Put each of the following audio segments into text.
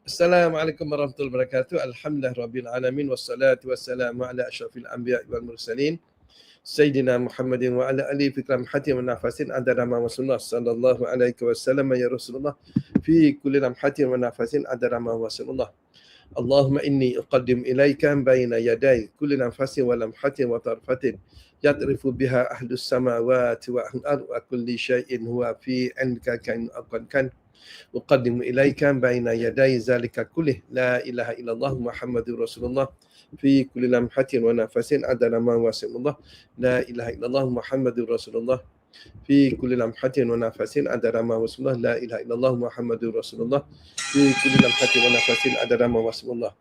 Assalamualaikum warahmatullahi wabarakatuh. Alhamdulillah rabbil alamin wassalatu wassalamu ala asyrafil anbiya wal mursalin. Sayyidina Muhammadin wa ala alihi fi lamhati wa nafasin adada ma Rasulullah sallallahu alaihi wasallam ya Rasulullah fi kulli lamhati wa nafasin adada ma Rasulullah. Allahumma inni uqaddim ilaika baina yaday kulli nafasin wa lamhatin wa tarfatin yadrifu biha ahlus samawati wa ahlul ard wa kulli syai'in huwa fi indika kan aqad kan أقدم إليك بين يدي ذلك كله. لا إله إلا الله محمد رسول الله. في كل لمحة ونفس عدد ما واسع الله. لا إله إلا الله محمد رسول الله. في كل لمحة ونفس عدد ما واسم الله. لا إله إلا الله محمد رسول الله. في كل لمحة ونفس عدد ما واسم الله.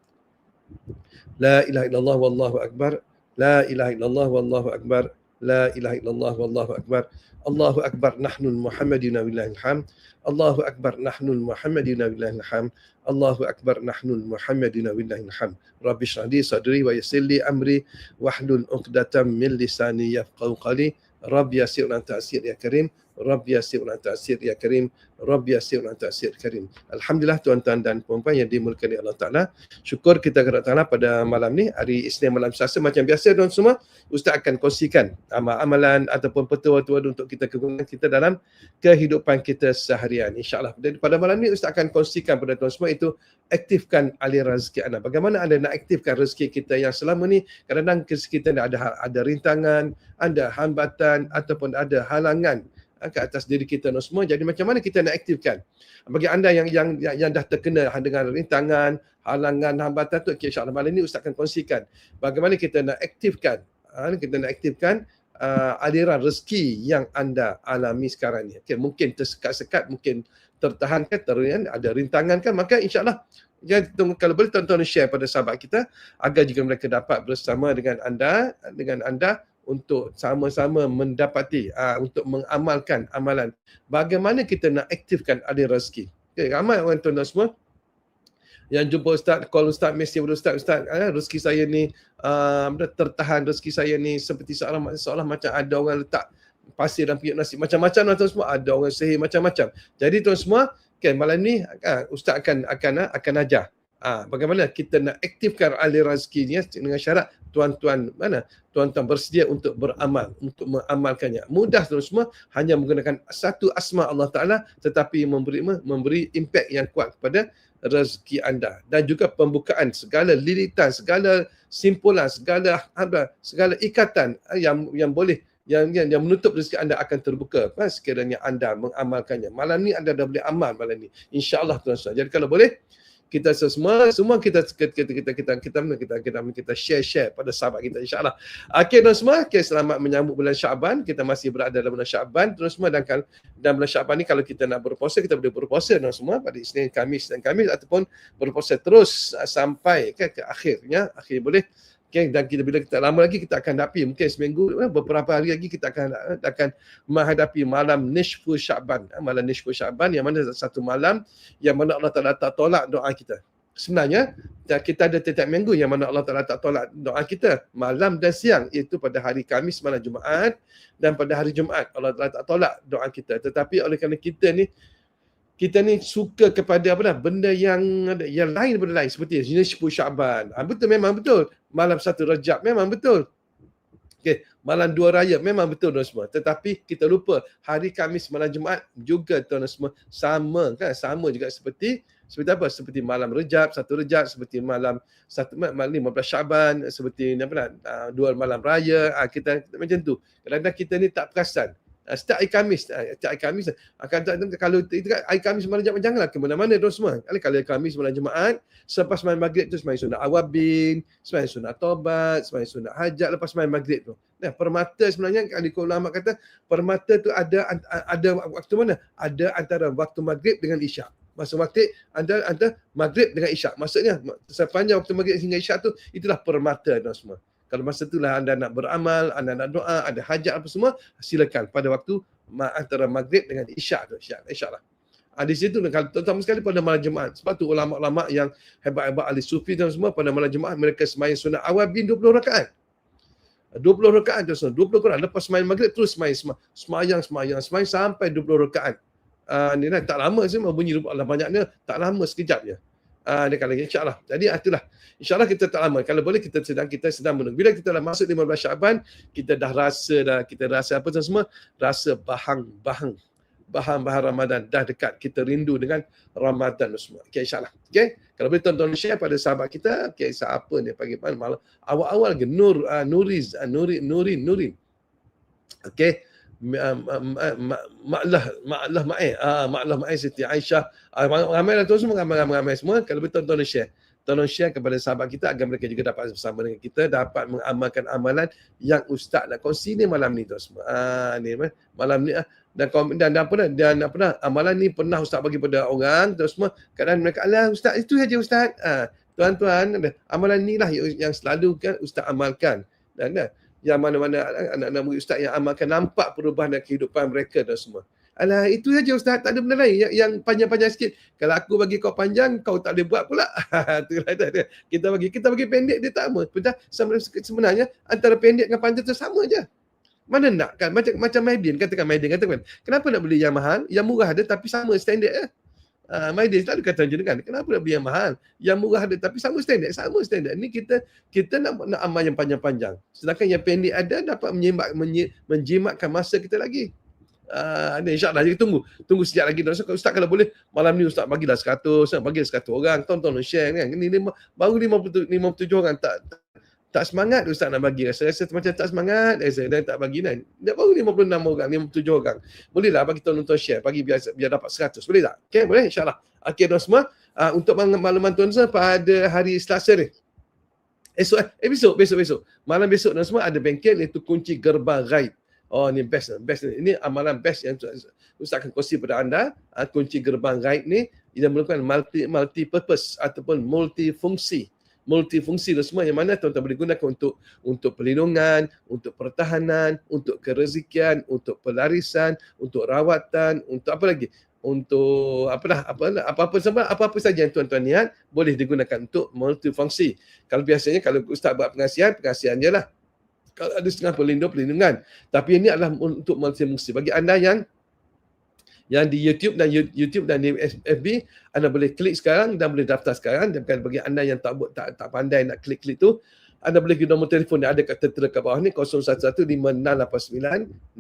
لا إله إلا الله والله أكبر. لا إله إلا الله والله أكبر. لا إله إلا الله والله أكبر. الله أكبر نحن المحمدين ولله الحمد. الله أكبر نحن المحمدين ولله الحمد. الله أكبر نحن المحمدين ولله الحمد. رب اشرح لي صدري ويسر لي أمري. واحلل عقدة من لساني يفقهوا قولي. رب يسير أن تأسير يا كريم. Rabbi yassir lan ta'sir ya karim. Rabbi yassir lan ta'sir karim. Alhamdulillah tuan-tuan dan puan-puan yang dimulakan Allah Taala. Syukur kita kepada Taala pada malam ni hari Isnin malam Selasa macam biasa tuan semua. Ustaz akan kongsikan amalan ataupun petua-petua untuk kita kegunaan kita dalam kehidupan kita seharian insyaallah. Dan pada malam ni ustaz akan kongsikan pada tuan semua itu aktifkan aliran rezeki anda. Bagaimana anda nak aktifkan rezeki kita yang selama ni? Kadang-kadang kita ada ada rintangan ada hambatan ataupun ada halangan Ha, ke atas diri kita no semua. Jadi macam mana kita nak aktifkan? Bagi anda yang yang yang, yang dah terkena dengan rintangan, halangan, hambatan tu, okay, insyaAllah malam ni Ustaz akan kongsikan bagaimana kita nak aktifkan, ha, kita nak aktifkan uh, aliran rezeki yang anda alami sekarang ni. Okay, mungkin tersekat-sekat, mungkin tertahankan, ter, ada rintangan kan, maka insyaAllah tunggu kalau boleh tuan-tuan share pada sahabat kita agar jika mereka dapat bersama dengan anda dengan anda untuk sama-sama mendapati uh, untuk mengamalkan amalan. Bagaimana kita nak aktifkan ada rezeki? Okay, ramai orang tuan semua. Yang jumpa ustaz call ustaz mesti ustaz ustaz uh, rezeki saya ni uh, tertahan rezeki saya ni seperti seolah seolah macam ada orang letak pasir dan piyuk nasi. Macam-macam tuan semua. Ada orang sihir macam-macam. Jadi tuan semua kan malam ni uh, ustaz akan akan akan ajar Ah, bagaimana kita nak aktifkan aliran rezeki ni dengan syarat tuan-tuan mana? Tuan-tuan bersedia untuk beramal untuk mengamalkannya. Mudah tu semua hanya menggunakan satu asma Allah Taala tetapi memberi memberi impact yang kuat kepada rezeki anda. Dan juga pembukaan segala lilitan segala simpulan segala apa segala ikatan yang yang boleh yang yang, yang menutup rezeki anda akan terbuka. Ha, sekiranya anda mengamalkannya. Malam ni anda dah boleh amal malam ni. Insyaallah tuan-tuan. Jadi kalau boleh kita semua semua kita kita kita kita kita kita kita kita, kita share share pada sahabat kita insyaallah. Okey dan semua okay, selamat menyambut bulan Syaban. Kita masih berada dalam bulan Syaban terus semua dan kan dalam bulan Syaban ni kalau kita nak berpuasa kita boleh berpuasa dan semua pada Isnin, Kamis dan Kamis ataupun berpuasa terus sampai ke, ke akhirnya akhir boleh Okay, dan kita bila kita lama lagi kita akan hadapi mungkin seminggu eh, beberapa hari lagi kita akan eh, akan menghadapi malam nisfu Syaban eh, malam nisfu Syaban yang mana satu malam yang mana Allah Taala tak tolak doa kita. Sebenarnya kita ada setiap minggu yang mana Allah Taala tak tolak doa kita. Malam dan siang iaitu pada hari Kamis malam Jumaat. Dan pada hari Jumaat Allah Taala tak tolak doa kita. Tetapi oleh kerana kita ni kita ni suka kepada apa dah benda yang yang lain daripada lain seperti jenis 10 Syaban. Ha, betul memang betul. Malam satu Rajab memang betul. Okey, malam dua raya memang betul tuan semua. Tetapi kita lupa hari Kamis malam Jumaat juga tuan semua sama kan sama juga seperti seperti apa? Seperti malam Rejab, satu Rejab, seperti malam satu malam 15 Syaban, seperti apa nak uh, dua malam raya, uh, kita macam tu. Kadang-kadang kita ni tak perasan. Ah, setiap hari Kamis, ah, setiap hari Kamis akan kalau itu kan hari Kamis malam Jumaat janganlah ke mana-mana terus semua. Kalau kalau Kamis malam Jumaat, selepas main maghrib tu sembahyang sunat awabin, sembahyang sunat tobat, sembahyang sunat hajat lepas main maghrib tu. Nah, permata sebenarnya kalau ulama kata permata tu ada ada waktu mana? Ada antara waktu maghrib dengan isyak. Masa waktu anda anda maghrib dengan isyak. Maksudnya sepanjang waktu maghrib hingga isyak tu itulah permata tu semua. Kalau masa itulah anda nak beramal, anda nak doa, ada hajat apa semua, silakan pada waktu antara maghrib dengan isyak tu. Isyak, isyak lah. Ha, di situ terutama sekali pada malam Jumaat. Sebab tu ulama-ulama yang hebat-hebat ahli sufi dan semua pada malam Jumaat mereka semayang sunat awabin 20 rakaat. 20 rakaat tu semua. 20 rakaat. Lepas semayang maghrib terus semayang, semayang, semayang, semayang sampai 20 rakaat. Uh, ni lah, tak lama sih bunyi Allah banyaknya tak lama sekejap je. Ah uh, dekat lagi insya-Allah. Jadi ah, itulah. Insya-Allah kita tak lama. Kalau boleh kita sedang kita sedang menunggu. Bila kita dah masuk 15 Syaban, kita dah rasa dah kita rasa apa semua? Rasa bahang-bahang bahan-bahan Ramadan dah dekat kita rindu dengan Ramadan semua. Okey insyaallah. Okey. Kalau boleh tonton share pada sahabat kita, okey siapa ni pagi malam awal-awal ke Nur uh, Nuriz uh, Nuri Nurin Nurin. Okey. Maklah maklah mai ah maklah mai Siti Aisyah ramai lah tu semua ramai ramai semua kalau betul tonton share tolong share kepada sahabat kita agar mereka juga dapat bersama dengan kita dapat mengamalkan amalan yang ustaz nak kongsi ni malam ni tu semua. Ah ni malam ni ah dan dan, apa dah dan apa dah amalan ni pernah ustaz bagi pada orang terus semua kadang mereka Allah ustaz itu saja ustaz. Ah tuan-tuan amalan ni lah yang selalu kan ustaz amalkan. Dan dan yang mana-mana anak-anak murid ustaz yang amalkan nampak perubahan dalam kehidupan mereka dan semua. Alah itu saja ustaz tak ada benda lain yang, yang panjang-panjang sikit. Kalau aku bagi kau panjang kau tak boleh buat pula. Itulah dia. Kita bagi kita bagi pendek dia tak apa. Betul sebenarnya antara pendek dengan panjang tu sama aja. Mana nak kan macam macam Maidin katakan Maidin katakan kenapa nak beli yang mahal yang murah ada tapi sama standard ya. Uh, Maidin selalu kata macam kan. Kenapa nak beli yang mahal? Yang murah ada tapi sama standard sama standard. Ni kita kita nak nak amal yang panjang-panjang. Sedangkan yang pendek ada dapat menjimat menjimatkan masa kita lagi. Uh, insyaAllah. Jadi tunggu tunggu sejak lagi. Ustaz, Ustaz kalau boleh malam ni Ustaz bagilah 100 bagi 100 orang. Tonton share kan? Ini lima, baru 57, 57 orang. Tak, tak semangat Ustaz nak bagi. Rasa rasa macam tak semangat rasa dan tak bagi kan. Dia baru 56 orang 57 orang. Boleh tak bagi tonton share? Bagi biar biar dapat 100 boleh tak? Okey boleh insyaallah. Okey tuan semua. Uh, untuk makluman tuan semua pada hari Selasa ni. Esok eh, eh besok besok besok. Malam besok tuan semua ada bengkel iaitu kunci gerbang gaib Oh ni best best ini amalan best yang Ustaz akan kongsi pada anda. Uh, kunci gerbang gaib ni ia merupakan multi multi purpose ataupun multifungsi multifungsi dan semua yang mana tuan-tuan boleh gunakan untuk untuk perlindungan, untuk pertahanan, untuk kerezekian, untuk pelarisan, untuk rawatan, untuk apa lagi? Untuk apa dah apa apa-apa sama apa-apa saja yang tuan-tuan niat boleh digunakan untuk multifungsi. Kalau biasanya kalau ustaz buat pengasihan, pengasihan je lah kalau ada setengah pelindung pelindungan tapi ini adalah untuk multifungsi bagi anda yang yang di YouTube dan YouTube dan di FB anda boleh klik sekarang dan boleh daftar sekarang. Dan bagi anda yang tak tak tak pandai nak klik-klik tu anda boleh pergi nombor telefon yang ada kat tertera kat bawah ni 0115696993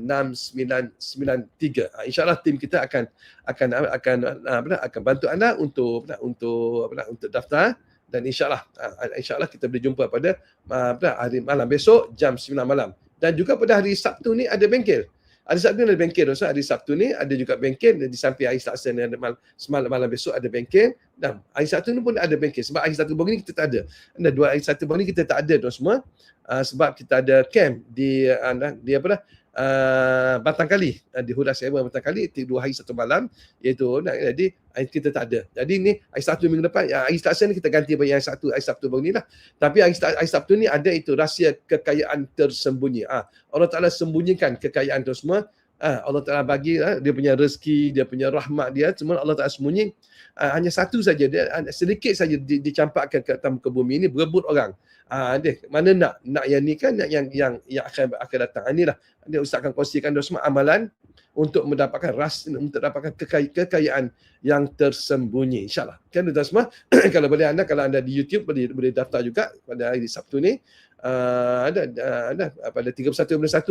ha, insyaallah tim kita akan akan akan apa akan bantu anda untuk untuk apa untuk daftar. Dan insyaallah uh, insyaallah kita boleh jumpa pada uh, hari malam besok jam 9 malam. Dan juga pada hari Sabtu ni ada bengkel hari Sabtu ada bengkel so hari Sabtu ni ada juga bengkel di samping hari Selasa ni ada mal, semalam malam besok ada bengkel. Dan hari Sabtu ni pun ada bengkel. Sebab hari Sabtu baru ni kita tak ada. Dan dua hari Sabtu baru ni kita tak ada tu semua. Uh, sebab kita ada camp di uh, di apa dah uh, batang kali uh, di Huda Sewa batang kali dua hari satu malam iaitu nah, jadi kita tak ada. Jadi ni hari Sabtu minggu depan ya, hari Selasa ni kita ganti bagi hari Sabtu hari Sabtu baru ni lah. Tapi hari, hari Sabtu ni ada itu rahsia kekayaan tersembunyi. Ah Allah Taala sembunyikan kekayaan semua. Ah Allah Taala bagi ah, dia punya rezeki, dia punya rahmat dia semua Allah Taala sembunyi. Ah, hanya satu saja dia sedikit saja dicampakkan ke atas muka bumi ini berebut orang. Ah dia mana nak nak yang ni kan nak yang yang yang akan akan datang. Ah, inilah dia ustaz akan kongsikan dia semua amalan untuk mendapatkan ras untuk mendapatkan kekay- kekayaan yang tersembunyi insyaallah. Kan tuan semua kalau boleh anda kalau anda di YouTube boleh boleh daftar juga pada hari Sabtu ni. Uh, ada ada pada 31 bulan 1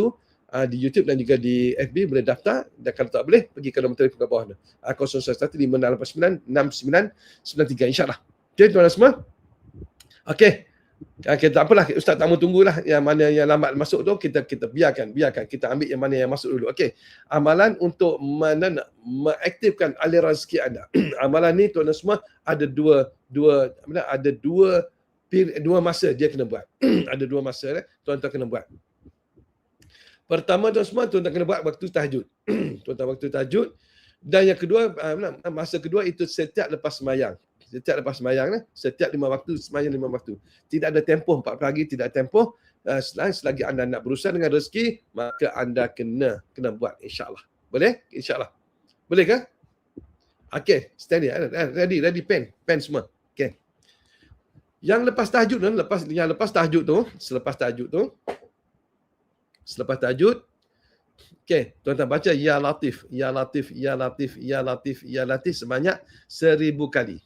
uh, di YouTube dan juga di FB boleh daftar dan kalau tak boleh pergi ke nombor telefon kat bawah tu. Uh, 0115896993 insyaallah. Okey tuan-tuan semua. Okey. Okay, tak apalah ustaz tak mau tunggulah yang mana yang lambat masuk tu kita kita biarkan biarkan kita ambil yang mana yang masuk dulu. Okey. Amalan untuk mana mengaktifkan aliran rezeki anda. Amalan ni tuan semua ada dua dua ada dua dua masa dia kena buat. ada dua masa eh tuan-tuan kena buat. Pertama tuan semua tuan-tuan kena buat waktu tahajud. tuan-tuan waktu tahajud. Dan yang kedua masa kedua itu setiap lepas sembahyang setiap lepas sembahyang eh, setiap lima waktu sembahyang lima waktu. Tidak ada tempoh empat pagi tidak ada tempoh. Uh, selagi anda nak berusaha dengan rezeki maka anda kena kena buat insyaallah. Boleh? Insyaallah. Boleh ke? Okey steady ready ready pen. Pen semua. Okey. Yang lepas tahajud lepas yang lepas tahajud tu selepas tahajud tu selepas tahajud Okey, tuan-tuan baca ya latif, ya latif, ya latif, ya latif, ya latif sebanyak seribu kali.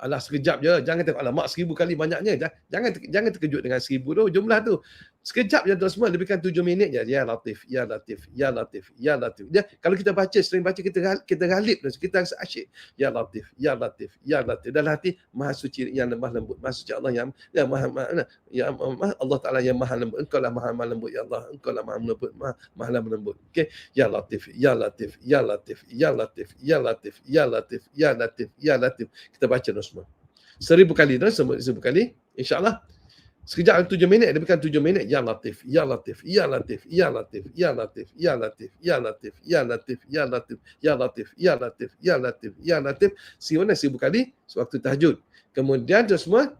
Alah sekejap je. Jangan tengok alah mak seribu kali banyaknya. Jangan jangan terkejut dengan seribu tu. Jumlah tu. Sekejap je tuan semua lebihkan tujuh minit je. Ya Latif, Ya Latif, Ya Latif, Ya Latif. Ya, kalau kita baca, sering baca kita kita galip tu. Kita rasa asyik. Ya Latif, Ya Latif, Ya Latif. Dalam hati maha suci yang lemah lembut. Maha suci Allah yang ya maha, maha ya maha, Allah Taala yang maha lembut. Engkau lah maha, maha lembut ya Allah. Engkau lah maha lembut. Maha, maha lembut. Okey. Ya Latif, Ya Latif, Ya Latif, Ya Latif, Ya Latif, Ya Latif, Ya Latif, Ya Latif. Kita baca tu semua seribu kali tu seribu kali insyaallah sekejap tujuh minit dia bukan tujuh minit ya latif ya latif ya latif ya latif ya latif ya latif ya latif ya latif ya latif ya latif ya latif ya latif ya latif seribu seribu kali sewaktu tahajud kemudian tu semua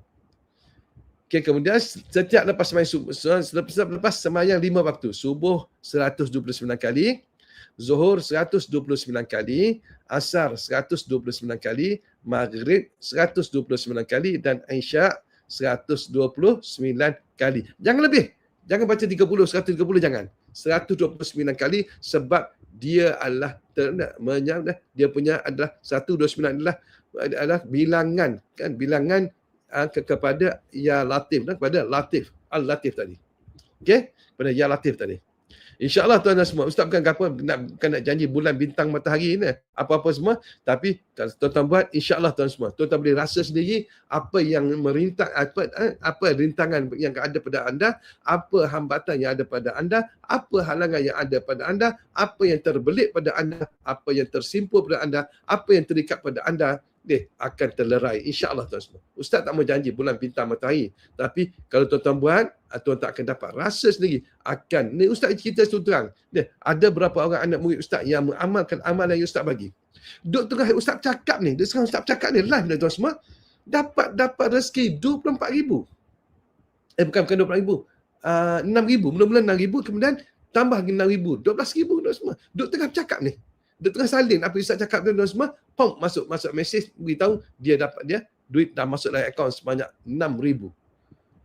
Okay, kemudian setiap lepas sembahyang subuh, selepas, lepas sembahyang lima waktu, subuh 129 kali, Zuhur 129 kali, Asar 129 kali, Maghrib 129 kali dan Isya 129 kali. Jangan lebih. Jangan baca 30, 130 jangan. 129 kali sebab dia adalah ter, dia punya adalah 129 adalah adalah bilangan kan bilangan uh, ke, kepada ya latif dan kepada latif al latif tadi. Okey? Pada ya latif tadi. InsyaAllah tuan dan semua. Ustaz bukan apa nak, bukan nak janji bulan bintang matahari ni. Apa-apa semua. Tapi tuan-tuan buat, insyaAllah tuan semua. Tuan-tuan boleh rasa sendiri apa yang merintang, apa, eh, apa rintangan yang ada pada anda, apa hambatan yang ada pada anda, apa halangan yang ada pada anda, apa yang terbelit pada anda, apa yang tersimpul pada anda, apa yang terikat pada anda, dia akan terlerai insya-Allah tuan semua. Ustaz tak mau janji bulan bintang matahari, tapi kalau tuan-tuan buat, ah, tuan tak akan dapat rasa sendiri akan ni ustaz cerita terus terang. Dia ada berapa orang anak murid ustaz yang mengamalkan amalan yang ustaz bagi. Duk tengah ustaz cakap ni, dia sekarang ustaz cakap ni live ni tuan semua, dapat dapat rezeki 24000. Eh bukan bukan 24000. Uh, 6000, mula-mula 6000 kemudian tambah lagi 6000, 12000 tuan semua. Duk tengah cakap ni dia tengah salin apa Ustaz cakap tu semua, pom masuk masuk mesej beritahu dia dapat dia duit dah masuk dalam akaun sebanyak 6000.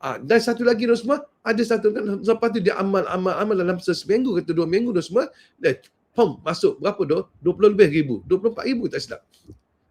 Ah dan satu lagi tu semua, ada satu kan lepas tu dia amal amal amal dalam seminggu kata dua minggu tu semua, dia pom masuk berapa tu? 20 lebih ribu, 24 ribu tak silap.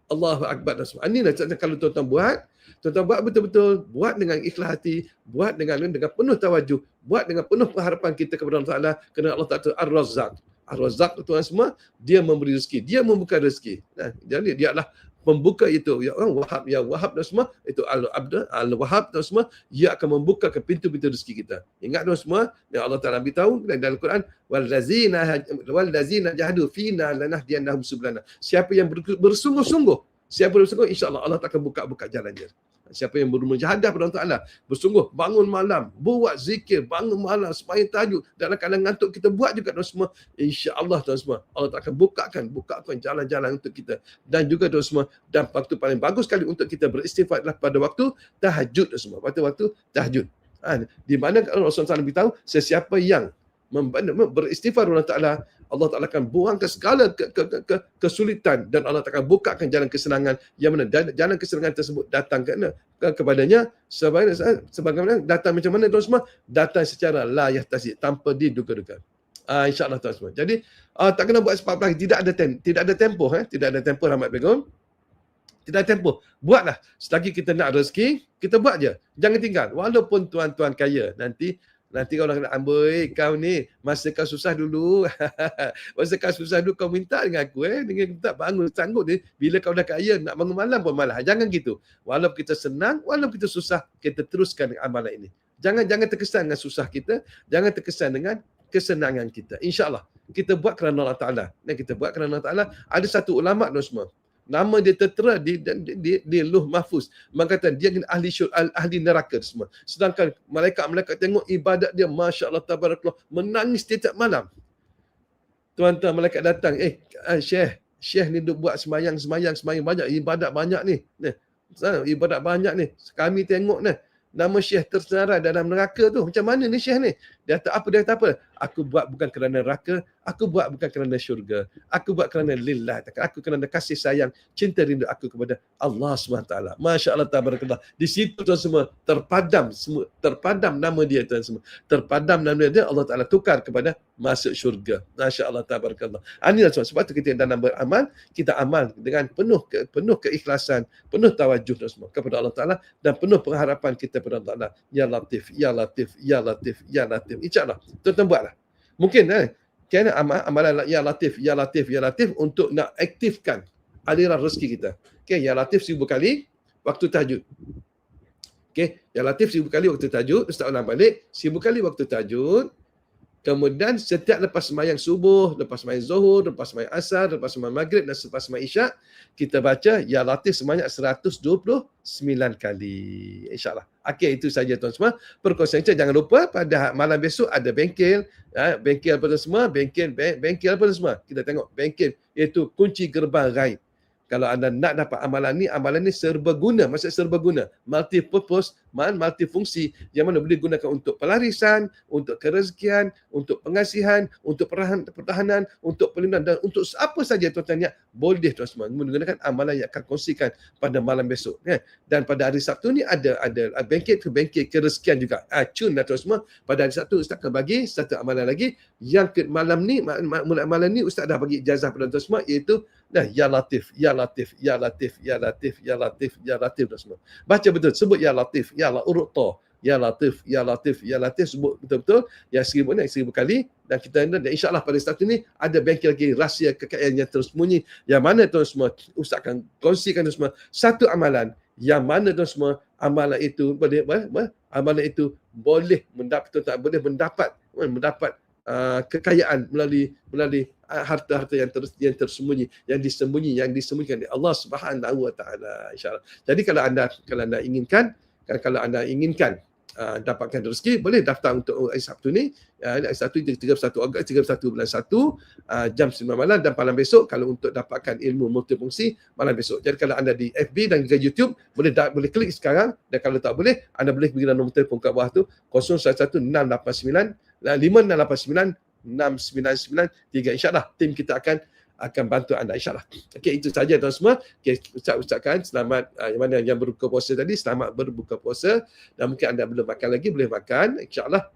Allahu akbar dan semua. Ini lah kalau tuan-tuan buat, tuan-tuan buat betul-betul, buat dengan ikhlas hati, buat dengan dengan penuh tawajuh, buat dengan penuh pengharapan kita kepada Allah Taala kerana Allah Taala Ar-Razzaq. Ar-Razak tu tuan semua, dia memberi rezeki, dia membuka rezeki. Nah, jadi dia adalah pembuka itu ya orang Wahab ya Wahab dan semua itu Al-Abd Al-Wahab dan semua ia akan membuka ke pintu-pintu rezeki kita. Ingat dan semua yang Allah Taala beritahu dalam Al-Quran wal ladzina wal ladzina jahadu fina lanahdiyannahum sublana. Siapa yang bersungguh-sungguh, siapa bersungguh insya-Allah Allah akan buka-buka jalan dia siapa yang bermujahadah pada Allah Ta'ala. Bersungguh bangun malam buat zikir bangun malam supaya tajuk dalam keadaan ngantuk kita buat juga tuan semua. insya-Allah tuan semua Allah tak akan bukakan bukakan jalan-jalan untuk kita. Dan juga tuan semua dan waktu paling bagus sekali untuk kita beristighfar adalah pada waktu tahajud tuan semua. Pada waktu tahajud. Ha, di mana Rasulullah SAW beritahu sesiapa yang beristighfar Allah Ta'ala Allah Ta'ala akan buang ke segala ke, ke, ke, ke, kesulitan dan Allah Ta'ala akan bukakan jalan kesenangan yang mana jalan kesenangan tersebut datang ke, ke, kepadanya. Sebagaimana, sebagaimana datang macam mana tuan semua? Datang secara la yahtasi tanpa diduga-duga. Uh, insyaAllah tuan semua. Jadi uh, tak kena buat sebab lagi. Tidak ada tem, tidak ada tempoh eh? tidak ada tempoh Rahmat Begum tidak ada tempoh. Buatlah. Selagi kita nak rezeki kita buat je. Jangan tinggal. Walaupun tuan-tuan kaya nanti Nanti kau nak amboi kau ni masa kau susah dulu. masa kau susah dulu kau minta dengan aku eh. Dengan minta bangun sanggup ni. Bila kau dah kaya nak bangun malam pun malah. Jangan gitu. Walaupun kita senang, walaupun kita susah, kita teruskan amalan ini. Jangan jangan terkesan dengan susah kita. Jangan terkesan dengan kesenangan kita. InsyaAllah. Kita buat kerana Allah Ta'ala. Dan kita buat kerana Allah Ta'ala. Ada satu ulama' tu semua nama dia tertera di di, di, di luh mahfuz. Mengatakan dia kan ahli syur, ahli neraka semua. Sedangkan malaikat-malaikat tengok ibadat dia masya-Allah tabarakallah menangis setiap malam. Tuan-tuan malaikat datang eh uh, syekh syekh ni duk buat semayang semayang semayang banyak ibadat banyak ni. Ni ibadat banyak ni. Kami tengok ni nama syekh tersenarai dalam neraka tu macam mana ni syekh ni? Dia kata apa dia kata apa Aku buat bukan kerana neraka, aku buat bukan kerana syurga. Aku buat kerana lillah. Aku kerana kasih sayang, cinta rindu aku kepada Allah SWT. Masya Allah, tabarakallah. Di situ tuan semua terpadam, semua terpadam nama dia tuan semua. Terpadam nama dia, Allah Ta'ala tukar kepada masuk syurga. Masya Allah, tabarakallah. Inilah tuan, sebab itu kita dalam beramal, kita amal dengan penuh ke, penuh keikhlasan, penuh tawajuh tuan semua kepada Allah Ta'ala dan penuh pengharapan kita kepada Allah Ta'ala. Ya Latif, Ya Latif, Ya Latif, Ya Latif. InsyaAllah, tuan-tuan buatlah. Mungkin eh, kerana amal, amalan Ya Latif, Ya Latif, Ya Latif untuk nak aktifkan aliran rezeki kita. Okay, Ya Latif seribu kali waktu tahajud. Okay, Ya Latif seribu kali waktu tahajud. Ustaz ulang balik. Seribu kali waktu tahajud. Kemudian setiap lepas semayang subuh, lepas semayang zuhur, lepas semayang asar, lepas semayang maghrib dan lepas semayang isyak, kita baca Ya Latif sebanyak 129 kali. InsyaAllah. Okey, itu saja tuan semua. Perkongsian kita jangan lupa pada malam besok ada bengkel. Ya, bengkel apa semua? Bengkel, bengkel apa semua? Kita tengok bengkel iaitu kunci gerbang gaib kalau anda nak dapat amalan ni, amalan ni serbaguna. Maksud serbaguna. Multi purpose, multifungsi yang mana boleh gunakan untuk pelarisan, untuk kerezekian, untuk pengasihan, untuk pertahanan, untuk perlindungan dan untuk apa saja tuan-tuan yang boleh tuan semua menggunakan amalan yang akan kongsikan pada malam besok. Kan? Dan pada hari Sabtu ni ada ada bengkel ke bengkel kerezekian juga. Ah, cun lah tuan semua. Pada hari Sabtu Ustaz akan bagi satu amalan lagi. Yang ke malam ni, malam ni Ustaz dah bagi ijazah pada tuan semua iaitu Nah, ya Latif, ya Latif, ya Latif, ya Latif, ya Latif, ya Latif dan semua. Baca betul, sebut ya Latif, ya la urut to. Ya Latif, ya Latif, ya Latif sebut betul-betul. Ya seribu ni seribu kali dan kita dan insya-Allah pada saat ini ada bengkel lagi rahsia kekayaan yang tersembunyi. Yang mana tuan semua ustaz akan kongsikan semua satu amalan. Yang mana tuan semua amalan itu boleh boleh amalan itu boleh mendapat tak boleh mendapat mendapat uh, kekayaan melalui melalui uh, harta-harta yang ter, yang tersembunyi yang disembunyi yang disembunyikan oleh Allah Subhanahu wa taala insyaallah. Jadi kalau anda kalau anda inginkan kalau anda inginkan uh, dapatkan rezeki boleh daftar untuk hari Sabtu ni. Uh, hari Sabtu 31 Ogos 31 bulan 1 uh, jam 9 malam dan malam besok. Kalau untuk dapatkan ilmu multifungsi malam besok. Jadi kalau anda di FB dan juga YouTube boleh da- boleh klik sekarang. Dan kalau tak boleh anda boleh pergi dalam nombor telefon kat bawah tu 011689 5689 6993 insyaallah tim kita akan akan bantu anda insyaallah. Okey itu saja tuan semua. Okey ucap ucapkan selamat uh, yang mana yang berbuka puasa tadi selamat berbuka puasa dan mungkin anda belum makan lagi boleh makan insyaallah.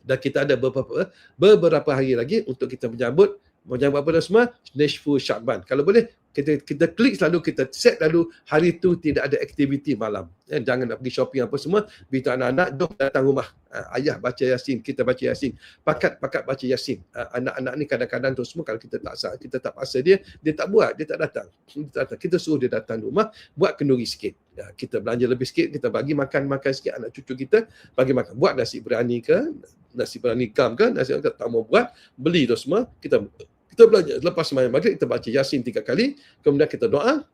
Dan kita ada beberapa beberapa hari lagi untuk kita menyambut menyambut apa semua Nishfu Syaban. Kalau boleh kita kita klik selalu kita set lalu hari tu tidak ada aktiviti malam. Eh, jangan nak pergi shopping apa semua. Beritahu anak-anak jom datang rumah. Uh, ayah baca yasin kita baca yasin. Pakat pakat baca yasin. Uh, anak-anak ni kadang-kadang tu semua kalau kita tak kita tak paksa dia dia tak buat dia tak datang. Dia tak datang. Kita suruh dia datang rumah buat kenduri sikit. Ya, kita belanja lebih sikit kita bagi makan makan sikit anak cucu kita bagi makan. Buat nasi berani ke nasi berani kam ke nasi berani tak mau buat beli tu semua kita kita belajar. Lepas sembahyang maghrib kita baca yasin tiga kali. Kemudian kita doa.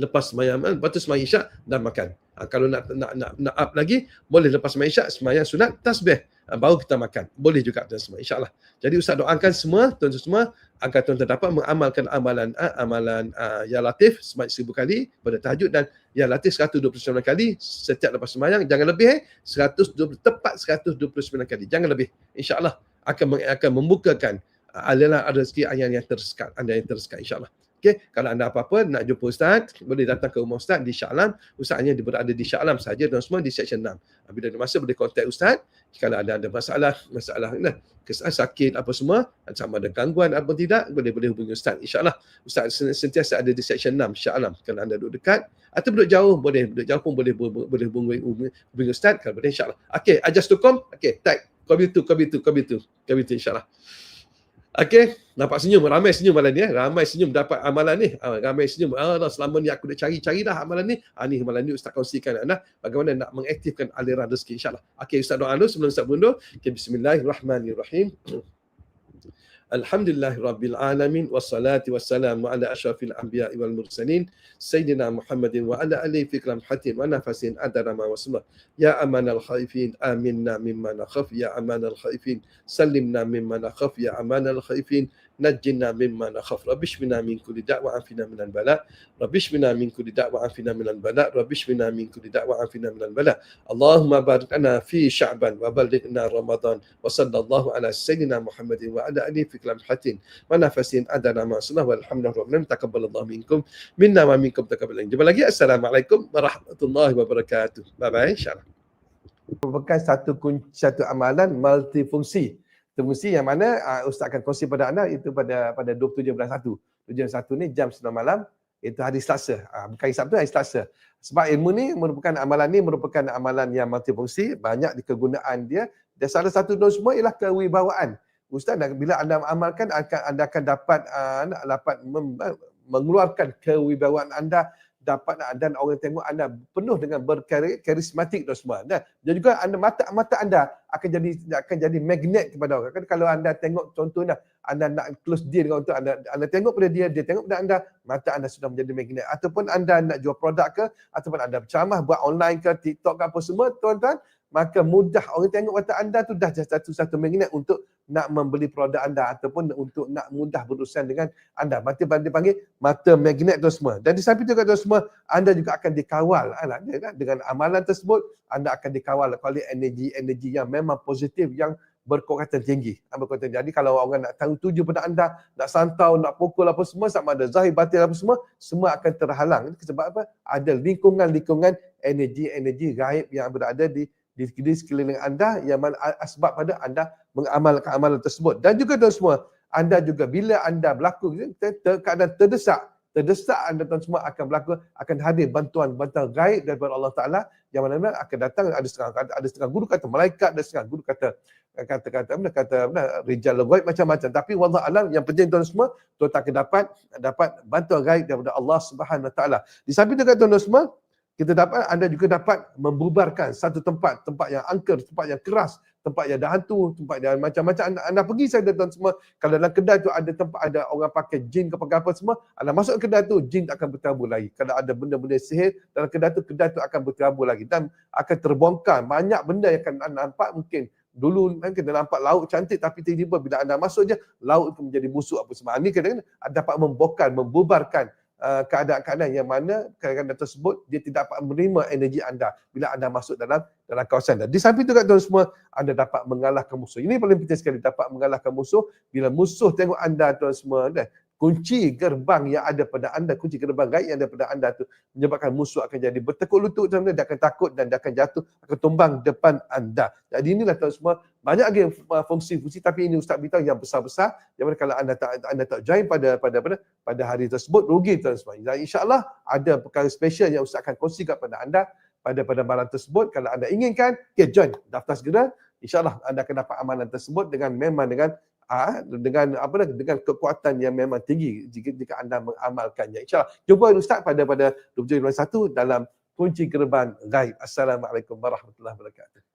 Lepas sembahyang lepas tu sembahyang isyak dan makan. Ha, kalau nak nak nak nak up lagi boleh lepas sembahyang isyak sembahyang sunat tasbih. Ha, baru kita makan. Boleh juga tuan semua insyaallah jadi ustaz doakan semua tuan-tuan semua agar tuan-tuan dapat mengamalkan amalan ha, amalan ha, ya latif sebanyak seribu kali pada tahajud dan ya latif 129 kali setiap lepas sembahyang. Jangan lebih eh 120 tepat 129 kali. Jangan lebih. Insyaallah akan akan membukakan adalah rezeki anda yang tersekat, anda yang tersekat insyaAllah. Okay, kalau anda apa-apa nak jumpa Ustaz, boleh datang ke rumah Ustaz di Shah Alam. Ustaz hanya berada di Shah Alam sahaja dan semua di section 6. Bila ada masa boleh kontak Ustaz. Kalau ada ada masalah, masalah nah, kesan sakit apa semua, sama ada gangguan apa tidak, boleh boleh hubungi Ustaz. InsyaAllah Ustaz sentiasa ada di section 6 Shah Alam. Kalau anda duduk dekat atau duduk jauh, boleh duduk jauh pun boleh boleh hubungi, hubungi, Ustaz. Kalau boleh insyaAllah. Okay, adjust to com. Okay, tag. Kobi tu, kobi tu, kobi tu. Kobi tu insyaAllah. Okey, nampak senyum, ramai senyum malam ni ya. Ramai senyum dapat amalan ni. Ah, ramai senyum. Ah, selama ni aku dah cari-cari dah amalan ni. Ah, ni amalan ni Ustaz kongsikan anda bagaimana nak mengaktifkan aliran rezeki insya-Allah. Okey, Ustaz doa dulu sebelum Ustaz mundur. Okay, bismillahirrahmanirrahim. Alhamdulillah Rabbil Alamin Wassalatu wassalamu ala ashrafil anbiya wal mursalin Sayyidina Muhammadin wa ala alihi fikram hatim wa nafasin adarama wa sallam Ya aman al khaifin aminna mimma nakhaf Ya aman al khaifin salimna mimma nakhaf نجنا مما نخاف ربش بنا من كل داء وعافنا من البلاء ربش بنا من كل داء وعافنا من البلاء ربش بنا من كل داء وعافنا من البلاء اللهم بارك لنا في شعبان وبلغنا رمضان وصلى الله على سيدنا محمد وعلى اله في كلام حتين ونفسين عندنا ما صلى والحمد لله رب العالمين تقبل الله منكم منا ومنكم تقبل الله لك السلام عليكم ورحمه الله وبركاته باي باي ان شاء الله satu kunci satu amalan multifungsi fungsi yang mana uh, Ustaz akan kongsi pada anda itu pada pada 27 bulan 1. 27 ni jam 9 malam itu hari Selasa. Uh, bukan hari Sabtu, hari Selasa. Sebab ilmu ni merupakan amalan ni merupakan amalan yang multifungsi, banyak kegunaan dia dan salah satu dua semua ialah kewibawaan. Ustaz bila anda amalkan anda akan dapat uh, dapat mem, mengeluarkan kewibawaan anda dapat dan orang tengok anda penuh dengan berkarismatik dan semua. Dan juga anda mata mata anda akan jadi akan jadi magnet kepada orang. Kan kalau anda tengok contohnya anda nak close deal dengan orang anda anda tengok pada dia dia tengok pada anda mata anda sudah menjadi magnet ataupun anda nak jual produk ke ataupun anda berceramah buat online ke TikTok ke apa semua tuan-tuan maka mudah orang tengok mata anda tu dah satu satu magnet untuk nak membeli produk anda ataupun untuk nak mudah berurusan dengan anda. Mata dia panggil mata magnet tu semua. Dan di samping itu kata semua, anda juga akan dikawal kan? dengan amalan tersebut, anda akan dikawal oleh energi-energi yang memang positif yang berkekuatan tinggi. Berkekuatan tinggi. Jadi kalau orang nak tahu tuju pada anda, nak santau, nak pukul apa semua, sama ada zahir batin apa semua, semua akan terhalang. Sebab apa? Ada lingkungan-lingkungan energi-energi gaib yang berada di di, di sekeliling anda yang mana sebab pada anda mengamalkan amalan tersebut. Dan juga tuan semua anda juga bila anda berlaku keadaan terdesak terdesak anda tuan semua akan berlaku akan hadir bantuan bantuan gaib daripada Allah Taala yang mana akan datang ada setengah ada setengah guru kata malaikat ada setengah guru kata kata kata mana kata mana rijal gaib macam-macam. Tapi wallah alam yang penting tuan semua tuan tak akan dapat dapat bantuan gaib daripada Allah Subhanahu Wa Taala. Di samping kata tuan semua kita dapat anda juga dapat membubarkan satu tempat tempat yang angker tempat yang keras tempat yang ada hantu tempat yang macam-macam. Anda, anda pergi saja tuan semua. Kalau dalam kedai tu ada tempat ada orang pakai jin ke apa semua anda masuk kedai tu jin akan berterabur lagi. Kalau ada benda-benda sihir dalam kedai tu kedai tu akan berterabur lagi dan akan terbongkar. Banyak benda yang akan anda nampak mungkin. Dulu kan kita nampak laut cantik tapi tiba-tiba bila anda masuk je laut itu menjadi busuk apa semua. Ini kadang-kadang dapat membongkar membubarkan Uh, keadaan-keadaan yang mana kadang-kadang tersebut dia tidak dapat menerima energi anda bila anda masuk dalam dalam kawasan anda. Di samping itu kat tuan semua anda dapat mengalahkan musuh. Ini paling penting sekali dapat mengalahkan musuh bila musuh tengok anda tuan semua dah kunci gerbang yang ada pada anda, kunci gerbang gaib yang ada pada anda tu menyebabkan musuh akan jadi bertekuk lutut dan dia akan takut dan dia akan jatuh, akan tumbang depan anda. Jadi inilah tuan semua banyak lagi fungsi-fungsi tapi ini ustaz beritahu yang besar-besar yang mana kalau anda tak anda tak join pada pada pada pada hari tersebut rugi tuan semua. Dan insya-Allah ada perkara special yang ustaz akan kongsikan kepada anda pada pada malam tersebut kalau anda inginkan okay, join daftar segera insya-Allah anda akan dapat amalan tersebut dengan memang dengan Ha, dengan apa dengan kekuatan yang memang tinggi jika, jika anda mengamalkannya. InsyaAllah. Jumpa Ustaz pada pada 21 dalam kunci gerbang gaib. Assalamualaikum warahmatullahi wabarakatuh.